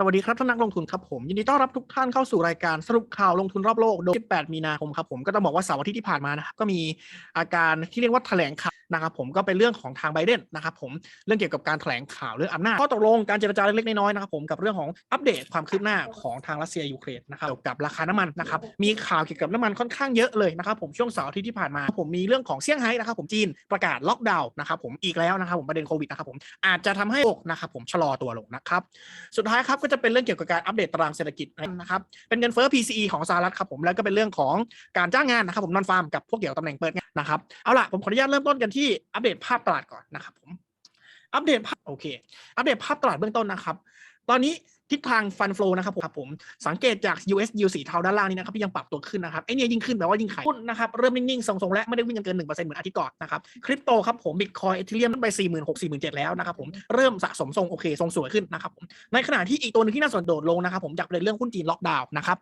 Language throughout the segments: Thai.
สวัสดีครับท่านนักลงทุนครับผม ยินดีต้อนรับทุกท่านเข้าสู่รายการสรุปข่าวลงทุนรอบโลกโดย 18 มีนาคมครับผมก็ต้องบอกว่าเสาร์อาทิตย์ที่ผ่านมานะครับก็มีอาการที่เรียกว่าแถลงข่าว นะครับผมก็เป็นเรื่องของทางไบเดนนะครับผมเรื่องเกี่ยวกับการแถลงข่าวเรื่องอำนาจข้อตกลงการเจรจาเล็กๆน้อยๆนะครับผมกับเรื่องของอัปเดตความคืบหน้าของทางรัสเซียยูเครนนะครับเกี่ยวกับราคาน้ำมันนะครับมีข่าวเกี่ยวกับน้ำมันค่อนข้างเยอะเลยนะครับผมช่วงเสาร์อาทิตย์ที่ผ่านมา ผมมีเรื่องของเซี่ยงไฮ้นะครับผมจีนประกาศล็อกดาวน์นะครับผมอีกแล้วนะครับผมประเด็นโควิดนะครับผมอาจจะทำให้โลกนะครับผมชะลอตัวลงนะครับสุดท้ายครับก็จะเป็นเรื่องเกี่ยวกับการอัปเดตตารางเศรษฐกิจนะครับเป็นเงินเฟ้อ PCE ของสหรัฐครับผมแล้วก็เป็นเรื่องของการจ้างงานนะครับผมนอนฟาร์มกับพวกเกี่ยวตำแหน่งเปิดงานนะครับเอาล่ะผมขออนุญาตเริ่มต้นกันทอัปเดตภาพตลาดก่อนนะครับผมอัปเดตภาพโอเค อัปเดตภาพตลาดเบื้องต้นนะครับ ตอนนี้ ทิศทางฟันฟลูนะครับผมครับผมสังเกตจาก US yield สีเทาด้านล่างนี้นะครับที่ยังปรับตัวขึ้นนะครับไอเนี่ยยิ่งขึ้นแปลว่ายิ่งขายหุ้นนะครับเริ่มนิ่งๆทรงๆและไม่ได้วิ่งกันเกิน1%เหมือนอาทิตย์ก่อนนะครับคริปโตครับผมบิตคอยเอเธเรียมไป 4 6 0 0 0 4 7 0 0แล้วนะครับผมเริ่มสะสมทรงโอเคทรงสวยขึ้นนะครับผมในขณะที่อีกตัวหนึงที่น่าสนโดดลงนะครับผมจากประเด็นเรื่องหุ้นจีนล็อกดาวน์นะครับ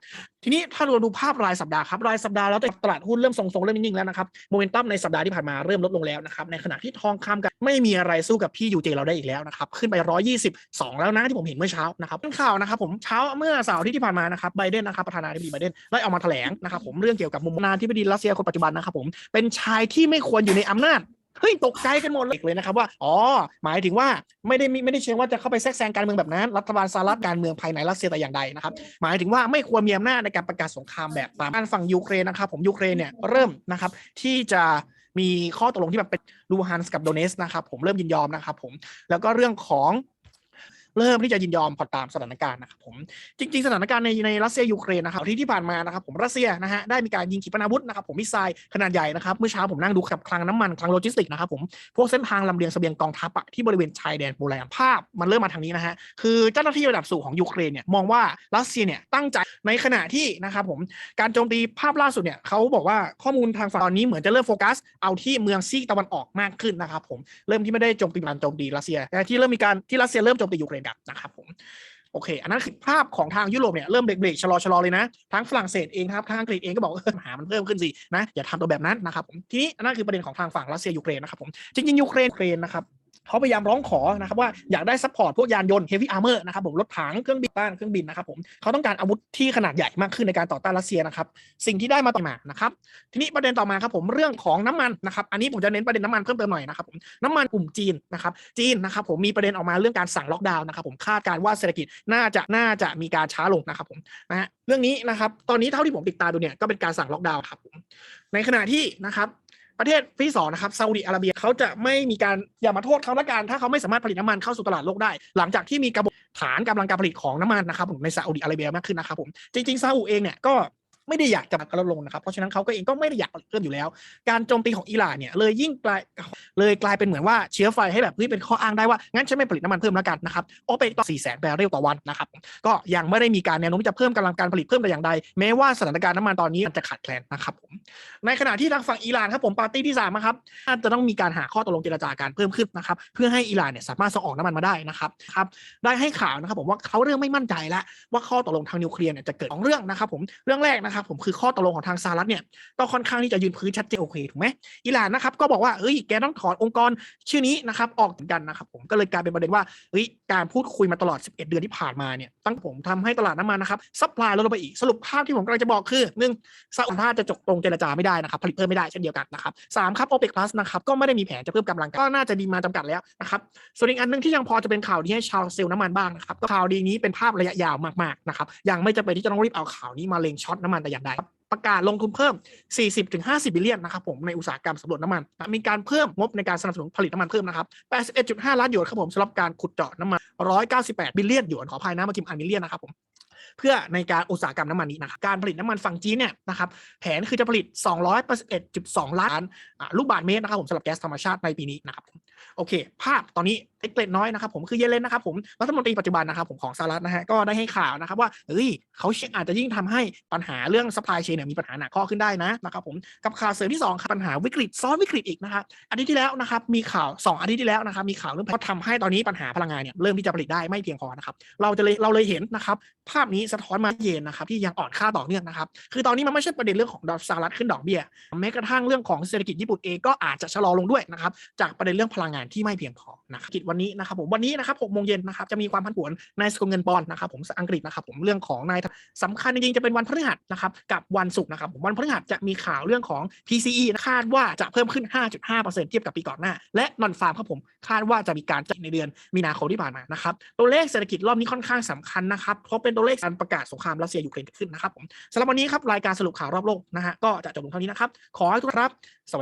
ทีนี้ถ้าเราดูภาพรายสัปดาห์ครับรายสัปดาห์แล้วแต่ตลาดหุ้นเริ่มทรงๆเริ่มนิ่งๆแล้วนะครับโมเมนตัมในสัปดาห์ที่ผ่านมาเริ่มลดลงแล้วนะครับในขณะที่ทองคำกันไม่มีอะไรสู้กับพี่ยูเจเราได้อีกแล้วนะครับขึ้นไป122 แล้วนะที่ผมเห็นเมื่อเช้านะครับข่าวนะครับผมเช้าเมื่อเสาร์ที่ที่ผ่านมานะครับไบเดนนะครับประธานาธิบดีไบเดนได้ออกมาแถลงนะครับผมเรื่องเกี่ยวกับมุมนาธิบดีรัสเซียคนปัจจุบันนะครับผมเป็นชายที่ไม่ควรอยู่ในอำนาจเฮ้ยตกใจกันหมดเลยนะครับว่าอ๋อหมายถึงว่าไม่ได้มีไม่ได้เชิงว่าจะเข้าไปแทรกแซงการเมืองแบบนั้น รัฐบาลสหรัฐการเมืองภายในรัสเซียแต่อย่างใดนะครับหมายถึงว่าไม่ควรมีอำนาจในการประกาศสงครามแบบตามการฝั่งยูเครนนะครับผมยูเครนเนี่ยเริ่มนะครับที่จะ มีข้อตกลงที่แบบเป็นลูฮันส์กับโดเนสนะครับผมเริ่มยินยอมนะครับผมแล้วก็เรื่องของ เริ่มที่จะยินยอมพอตามสถานการณ์นะครับผมจริง ๆ สถานการณ์ในในรัสเซียยูเครนนะครับที่ที่ผ่านมานะครับผมรัสเซียนะฮะได้มีการยิงขีปนาวุธนะครับผมมิสไซล์ขนาดใหญ่นะครับเมื่อเช้าผมนั่งดูกับคลังน้ำมันคลังโลจิสติกนะครับผมพวกเส้นทางลำเลียงเสบียงกองทัพอะที่บริเวณชายแดนโปแลนด์ภาพมันเริ่มมาทางนี้นะฮะคือเจ้าหน้าที่ระดับสูงของยูเครนเนี่ยมองว่ารัสเซียเนี่ยตั้งใจในขณะที่นะครับผมการโจมตีภาพล่าสุดเนี่ยเขาบอกว่าข้อมูลทางฝั่งตอนนี้เหมือนจะเริ่มโฟกัส เอาที่เมืองซีกตะวันออกมากขึ้นนะครับผมเริ่มที่ไม่ได้โจมตีการโจมตีรัสเซียแต่ที่เริ่มมีการที่รัสเซียเริ่มโจมตียูเครนกันนะครับผมโอเค อันนั้นคือภาพของทางยุโรปเนี่ยเริ่มเบรกๆชะลอชะลอเลยนะทั้งฝรั่งเศสเองครับทางอังกฤษเองก็บอกว่าปัญหามันเพิ่มขึ้นสินะอย่าทำตัวแบบนั้นนะครับผมทีนี้อันนั้นคือประเด็นของทางฝั่งรัสเซียยูเครนนะครับผมจริงๆยูเครนยูเครนนะครับ เขาพยายามร้องขอนะครับว่าอยากได้ซัพพอร์ตพวกยานยนต์เฮฟวี่อาร์เมอร์นะครับผมรถถังเครื่องบินต้านเครื่องบินนะครับผมเขาต้องการอาวุธที่ขนาดใหญ่มากขึ้นในการต่อต้านรัสเซียนะครับสิ่งที่ได้มาต่อมานะครับทีนี้ประเด็นต่อมาครับผมเรื่องของน้ำมันนะครับอันนี้ผมจะเน้นประเด็นน้ำมันเพิ่มเติมหน่อยนะครับผมน้ำมันกลุ่มจีนนะครับจีนนะครับผมมีประเด็นออกมาเรื่องการสั่งล็อกดาวน์นะครับผมคาดการว่าเศรษฐกิจน่าจะน่าจะมีการช้าลงนะครับผมนะฮะเรื่องนี้นะครับตอนนี้เท่าที่ผมติดตามดูเนี่ยก็เป็นการสั่งล็อกดาวน์ครับผมในขณะที่นะครับ ประเทศที่สองนะครับซาอุดิอาระเบียเขาจะไม่มีการอย่ามาโทษเขาละกันถ้าเขาไม่สามารถผลิตน้ำมันเข้าสู่ตลาดโลกได้ หลังจากที่มีกระบวนฐานกำลังการผลิตของน้ำมันนะครับผมในซาอุดิอาระเบียมากขึ้นนะครับผมจริงๆซาอุเองเนี่ยก็ ไม่ได้อยากจะลดลงนะครับ เพราะฉะนั้นเขาก็เองก็ไม่ได้อยากผลิตเพิ่มอยู่แล้ว การโจมตีของอิหร่านเนี่ยเลยยิ่งกลายเลยกลายเป็นเหมือนว่าเชื้อไฟให้แบบเฮ้ยเป็นข้ออ้างได้ว่างั้นฉันไม่ผลิตน้ำมันเพิ่มแล้วกันนะครับโอเปกต่อ4แสนแบเรลต่อวันนะครับก็ยังไม่ได้มีการแนวโน้มจะเพิ่มกำลังการผลิตเพิ่มแต่อย่างใด แม้ว่าสถานการณ์น้ำมันตอนนี้มันจะขาดแคลนนะครับผมในขณะที่ทางฝั่งอิหร่านครับผมปาร์ตี้ที่3นะครับอาจจะต้องมีการหาข้อตกลงเจรจาการเพิ่มขึ้นนะครับเพื่อให้อิหร่านเนี่ยสามารถส่งออกน้ำมันมาได้นะครับครับได้ให้ข่าวนะครับผมว่าเขาเริ่มไม่มั่นใจแล้วว่าข้อตกลงทางนิวเคลียร์เนี่ยจะเกิดสองเรื่องนะครับผมเรื่องแรกนะครับครับผมคือข้อตกลงของทางสหรัฐเนี่ยก็ค่อนข้างที่จะยืนพื้นชัดเจนโอเคถูกไหมอิหร่านนะครับก็บอกว่าเอ้ยแกต้องถอนองค์กรชื่อนี้นะครับออกกันนะครับผมก็เลยกลายเป็นประเด็นว่าเฮ้ยการพูดคุยมาตลอด 11 เดือนที่ผ่านมาเนี่ยตั้งผมทำให้ตลาดน้ำมันนะครับซัพพลายลดลงไปอีกสรุปภาพที่ผมกำลังจะบอกคือหนึ่งซาอุถ้าระจะจบตรงเจรจาไม่ได้นะครับผลิตเพิ่มไม่ได้เช่นเดียวกันนะครับสามครับโอเปกพลัสนะครับก็ไม่ได้มีแผนจะเพิ่มกำลังก็น่าจะดีมาจำกัดแล้วนะครับส่วนอีกอันหนึงที่ยังพอจะเป็นข่าวดีให้ชาวเซลล์น้ำมันบ้างนะครับก็ข่าวดีนี้เป็นภาพระยะยาวมากๆนะครับยังไม่จำเป็นที่จะต้องรีบเอาข่าวนี้มาเล็งช็อตน้ำมันแต่อย่างใดประกาศลงทุนเพิ่ม 40-50 บิลเลียนนะครับผมในอุตสาหกรรมสำรวจน้ำมัน มีการเพิ่มงบในการสนับสนุนผลิตน้ำมันเพิ่มนะครับ 81.5 ล้านหยวนครับผมสำหรับการขุดเจาะน้ำมัน 198 บิลเลียนหยวนขออภัยนะมื่อกี้อันมิลเลียนนะครับผมเพื่อในการอุตสาหกรรมน้ำมันนี้นะครับการผลิตน้ำมันฝั่งจีนเนี่ยนะครับแผนคือจะผลิต 281.2 ล้านลูกบาศก์เมตรนะครับผมสำหรับแก๊สธรรมชาติในปีนี้นะครับโอเค ภาพตอนนี้ เล็กๆน้อยนะครับผมคือเยเลนนะครับผมรัฐมนตรีปัจจุบันนะครับผมของสหรัฐนะฮะก็ได้ให้ข่าวนะครับว่าเฮ้ยเขาอาจจะยิ่งทำให้ปัญหาเรื่อง supply chain เนี่ยมีปัญหาหนักข้อขึ้นได้นะนะครับผมกับข่าวเสริมที่สองครับปัญหาวิกฤตซ้อนวิกฤตอีกนะครับอาทิตย์ที่แล้วนะครับมีข่าวสองอาทิตย์ที่แล้วนะครับมีข่าวเรื่องเพราทำให้ตอนนี้ปัญหาพลังงานเนี่ยเริ่มที่จะผลิตได้ไม่เพียงพอนะครับเราจะเลยเราเลยเห็นนะครับภาพนี้สะท้อนมาเยนนะครับที่ยังอ่อนค่าต่อเนื่องนะครับคือตอนนี้มันไม่ใช่ประเด็นเรื่องของดอลสหรัฐขึ้นดอกเบี้ยแม้กระทั่งเรื่องของเศรษฐกิจญี่ปุ่นเองก็อาจจะชะลอลงด้วยนะครับจากประเด็นเรื่องพลังงานที่ไม่เพียงพอนะครับกิจวันวันนี้นะครับผมวันนี้นะครับ6โมงเย็นนะครับจะมีความผันผวนในสกุลเงินปอนด์นะครับผมอังกฤษนะครับผมเรื่องของนายสำคัญจริงๆจะเป็นวันพฤหัสนะครับกับวันศุกร์นะครับผมวันพฤหัสจะมีข่าวเรื่องของ PCE คาดว่าจะเพิ่มขึ้น 5.5%เทียบกับปีก่อนหน้า และนอนฟาร์มครับผมคาดว่าจะมีการจ่ายในเดือนมีนาคมที่ผ่านมานะครับตัวเลขเศรษฐกิจรอบนี้ค่อนข้างสำคัญนะครับเพราะเป็นตัวเลขการประกาศสงครามรัสเซียยูเครนเกิดขึ้นนะครับผมสำหรับวันนี้ครับรายการสรุปข่าวรอบโลกนะฮะก็จะจบลงเท่านี้นะครับขอให้ทุกครับสวัสดี